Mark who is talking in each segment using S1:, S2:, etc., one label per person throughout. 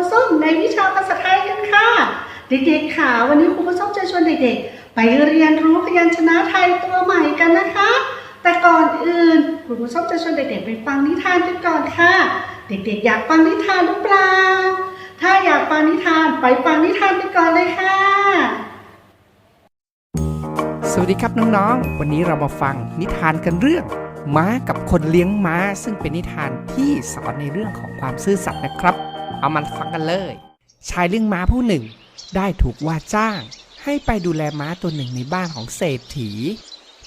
S1: รูส้มในวิชาภาษาไทยกันค่ะ เด็กๆค่ะ วันนี้ครูปส้มจะชวนเด็กๆ ไปเรียนรู้พยัญชนะไทยตัวใหม่กันนะคะ แต่ก่อนอื่นครูปส้มจะชวนเด็กๆไปฟังนิทานกันก่อนค่ะ เด็กๆ อยากฟังนิทานหรือเปล่า ถ้าอยากฟังนิทานไปฟังนิทานกันก่อนเลยค่ะ
S2: สวัสดีครับน้องๆ วันนี้เรามาฟังนิทานกันเรื่องม้ากับคนเลี้ยงม้า ซึ่งเป็นนิทานที่สอนในเรื่องของความซื่อสัตย์นะครับ เอามันฟังกันเลย ชายเลี้ยงม้าผู้หนึ่ง ได้ถูกว่าจ้าง ให้ไปดูแลม้าตัวหนึ่งในบ้านของเศรษฐี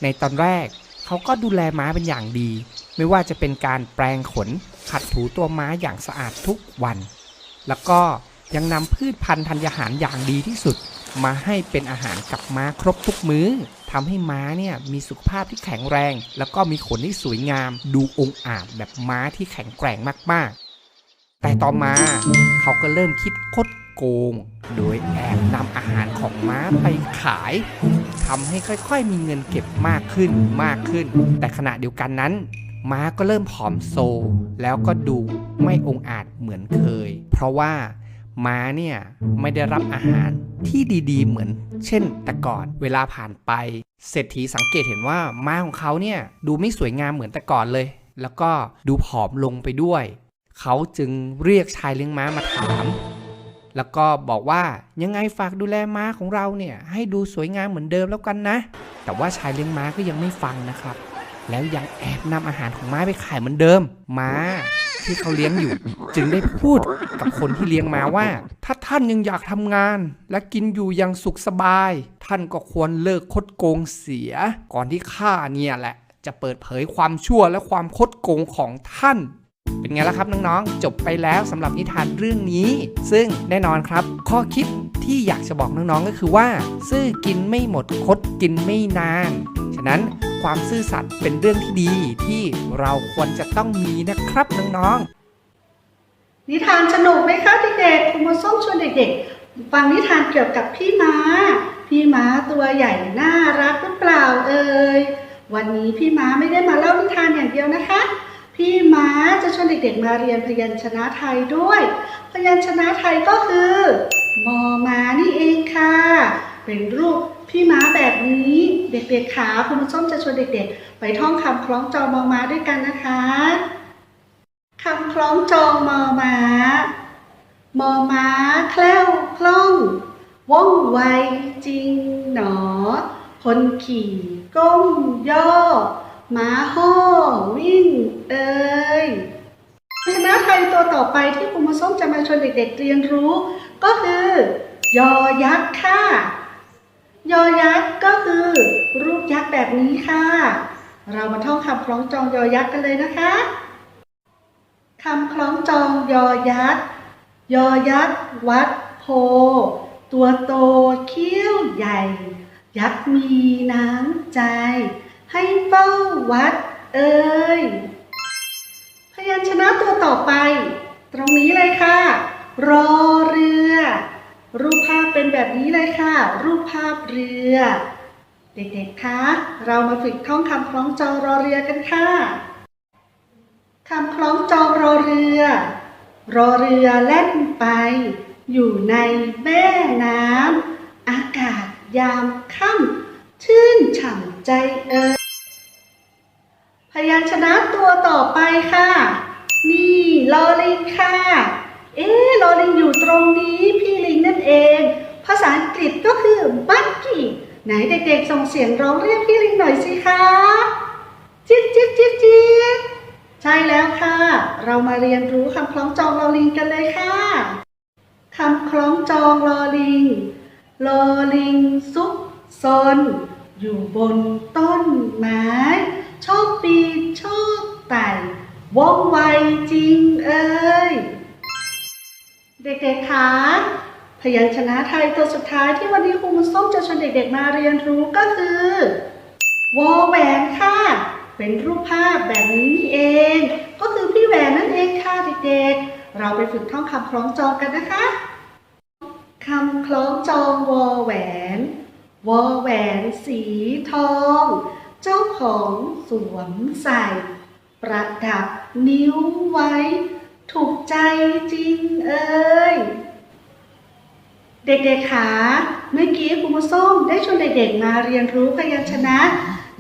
S2: ในตอนแรกเขาก็ดูแลม้าเป็นอย่างดี ไม่ว่าจะเป็นการแปรงขนขัดถูตัวม้าอย่างสะอาดทุกวัน แล้วก็ยังนำพืชพันธุ์ธัญญาหารอย่างดีที่สุด มาให้เป็นอาหารกับม้าครบทุกมื้อทำให้ม้าเนี่ยมีสุขภาพที่แข็งแรง แล้วก็มีขนที่สวยงาม ดูองอาจแบบม้าที่แข็งแกร่งมาก แต่ต่อมาเขาก็เริ่มคิดคดโกง โดยแอบนำอาหารของม้าไปขายทำให้ค่อยๆ มีเงินเก็บมากขึ้นมากขึ้น แต่ขณะเดียวกันนั้นม้าก็เริ่มผอมโซ แล้วก็ดูไม่องอาจเหมือนเคย เพราะว่าม้าเนี่ยไม่ได้รับอาหารที่ดีๆ เหมือน เช่น แต่ก่อนเวลาผ่านไป เศรษฐีสังเกตเห็นว่าม้าของเขาเนี่ยดูไม่สวยงามเหมือนแต่ก่อนเลย แล้วก็ดูผอมลงไปด้วย เขาจึงเรียกชายเลี้ยงม้ามาถาม แล้วก็บอกว่ายังไงฝากดูแลม้าของเราเนี่ยให้ดูสวยงามเหมือนเดิมแล้วกันนะ แต่ว่าชายเลี้ยงม้าก็ยังไม่ฟังนะครับ แล้วยังแอบนำอาหารของม้าไปขายเหมือนเดิม ม้าที่เขาเลี้ยงอยู่ จึงได้พูดกับคนที่เลี้ยงม้าว่า ถ้าท่านยังอยากทำงาน และกินอยู่อย่างสุขสบาย ท่านก็ควรเลิกคดโกงเสีย ก่อนที่ข้าเนี่ยแหละ จะเปิดเผยความชั่วและความคดโกงของท่าน เป็นไงล่ะครับน้องๆ จบไปแล้วสำหรับนิทานเรื่องนี้ ซึ่งแน่นอนครับ ข้อคิดที่อยากจะบอกน้องๆก็คือว่า ซื่อกินไม่หมดคดกินไม่นาน ฉะนั้นความซื่อสัตย์เป็นเรื่องที่ดีที่เราควรจะต้องมีนะครับน้องๆ
S1: นิทานสนุกไหมคะเด็กๆครูมาส้มชวนเด็กๆ ฟังนิทานเกี่ยวกับพี่ม้า พี่ม้าตัวใหญ่น่ารักหรือเปล่าเอ่ยวันนี้พี่ม้าไม่ได้มาเล่านิทานอย่างเดียวนะคะ พี่ม้าจะชวนเด็กๆมาเรียนพยัญชนะไทยด้วย พยัญชนะไทยก็คือมอม้านี่เองค่ะ เป็นรูปพี่ม้าแบบนี้เด็กๆขาคุณส้มจะชวนเด็กๆ ไปท่องคำคล้องจองมอม้าด้วยกันนะคะคำคล้องจองมอม้ามอม้าแคล้วคล่องว่องไวจริงหนอ คนขี่ก้มย่อ ม้าห่อวิ่งเอ่ยชนะไทยตัวต่อไปที่ครูมาส้มจะมาชวนเด็กๆเรียนรู้ ก็คือ ยอยักษ์ค่ะ ยอยักษ์ก็คือ รูปยักษ์แบบนี้ค่ะ เรามาท่องคำคล้องจองยอยักษ์กันเลยนะคะคำคล้องจองยอยักษ์ยอยักษ์วัดโพ ตัวโตเขี้ยวใหญ่ ยักษ์มีน้ำใจ ให้เฝ้าวัด เอ่ยพยัญชนะตัวต่อไป ตรงนี้เลยค่ะ รอเรือ รูปภาพเป็นแบบนี้เลยค่ะ รูปภาพเรือ เด็กๆ คะ เรามาฝึกท่องคำคล้องจองรอเรือกันค่ะคำคล้องจองรอเรือ รอเรือแล่นไป อยู่ในแม่น้ำอากาศยามค่ำชื่นฉ่ำใจเอ่ย ญชนะตัวต่อไปค่ะ นี่ลอลิงค่ะ เอ๊ลอลิงอยู่ตรงนี้พี่ลิงนั่นเอง ภาษาอังกฤษก็คือบักกี้ไหนเด็กๆส่งเสียงร้องเรียกพี่ลิงหน่อยสิคะจิ๊ดจิ๊ดจิ๊ดจิ๊ดใช่แล้วค่ะ เรามาเรียนรู้คำคล้องจองลอลิงกันเลยค่ะคำคล้องจองลอลิง ลอลิงซุกซนอยู่บนต้นไม้ ชอบปีนชอบไต่ว่องไวจริงเอ่ยเด็กๆคะพยัญชนะไทยตัวสุดท้ายที่วันนี้ครูมุนส้มจะชวนเด็กๆมาเรียนรู้ก็คือวอแหวนค่ะ เป็นรูปภาพแบบนี้นี่เอง ก็คือพี่แหวนนั่นเองค่ะเด็กๆ เราไปฝึกท่องคำคล้องจองกันนะคะคำคล้องจองวอแหวน วอแหวนสีทอง เจ้าของสวมใส่ ประดับนิ้วไว้ ถูกใจจริงเอ่ยเด็กๆขาเมื่อกี้ครูส้มได้ชวนเด็กๆมาเรียนรู้พยัญชนะ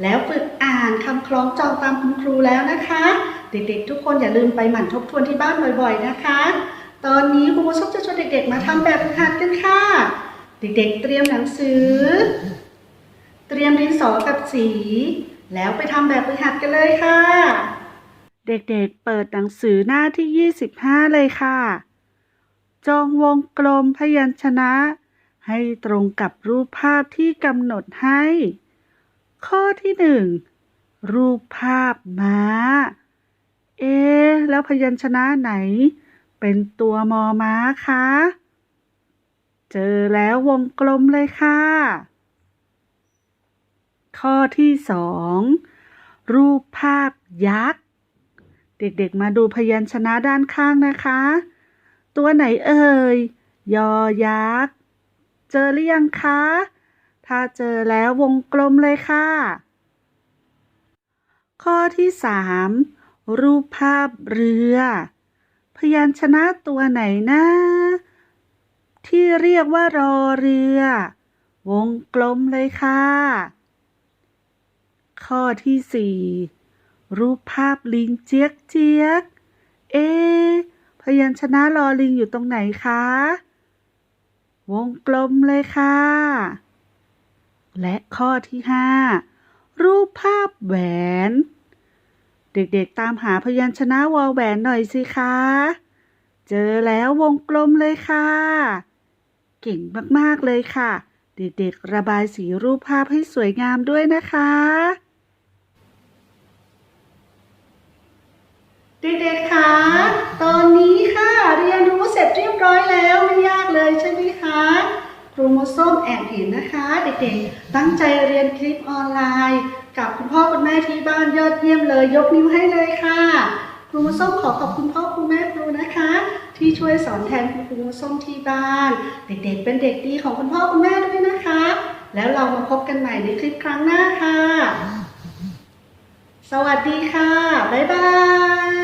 S1: แล้วฝึกอ่านคำคล้องจองตามคุณครูแล้วนะคะ เด็กๆ ทุกคนอย่าลืมไปหมั่นทบทวนที่บ้านบ่อยๆนะคะ ตอนนี้ครูส้มจะชวนเด็กๆมาทำแบบฝึกหัดกันค่ะ เด็กๆเตรียมหนังสือ เตรียมดินสอกับสี แล้วไปทำแบบฝึกหัดกันเลยค่ะ เด็กๆ เปิดหนังสือหน้าที่ 25 เลยค่ะ จงวงกลมพยัญชนะ ให้ตรงกับรูปภาพที่กำหนดให้ ข้อที่หนึ่งรูปภาพม้า เอ๊แล้วพยัญชนะไหน เป็นตัวมอม้าคะ เจอแล้ววงกลมเลยค่ะ ข้อที่สองรูปภาพยักษ์ เด็กๆมาดูพยัญชนะด้านข้างนะคะ ตัวไหนเอ่ย ยอยักษ์ เจอหรือยังคะ ถ้าเจอแล้ววงกลมเลยค่ะ ข้อที่สามรูปภาพเรือ พยัญชนะตัวไหนนะ ที่เรียกว่ารอเรือ วงกลมเลยค่ะ ข้อที่สี่รูปภาพลิงเจี๊ยกเจี๊ยก เอ พยัญชนะลอลิงอยู่ตรงไหนคะ วงกลมเลยค่ะ และข้อที่ห้ารูปภาพแหวน เด็กๆตามหาพยัญชนะวอแหวนหน่อยสิคะ เจอแล้ววงกลมเลยค่ะ เก่งมากๆเลยค่ะ เด็กๆระบายสีรูปภาพให้สวยงามด้วยนะคะ เด็กๆคะตอนนี้ค่ะ เรียนรู้เสร็จเรียบร้อยแล้วไม่ยากเลยใช่ไหมคะครูโมส้มแอบเห็นนะคะ เด็กๆ ตั้งใจเรียนคลิปออนไลน์ กับคุณพ่อคุณแม่ที่บ้านยอดเยี่ยมเลย ยกนิ้วให้เลยค่ะครูโมส้มขอขอบคุณพ่อคุณแม่ครูนะคะ ที่ช่วยสอนแทนคุณครูโมส้มที่บ้าน เด็กๆ เป็นเด็กดีของคุณพ่อคุณแม่ด้วยนะคะ แล้วเรามาพบกันใหม่ในคลิปครั้งหน้าค่ะ สวัสดีค่ะบ๊ายบาย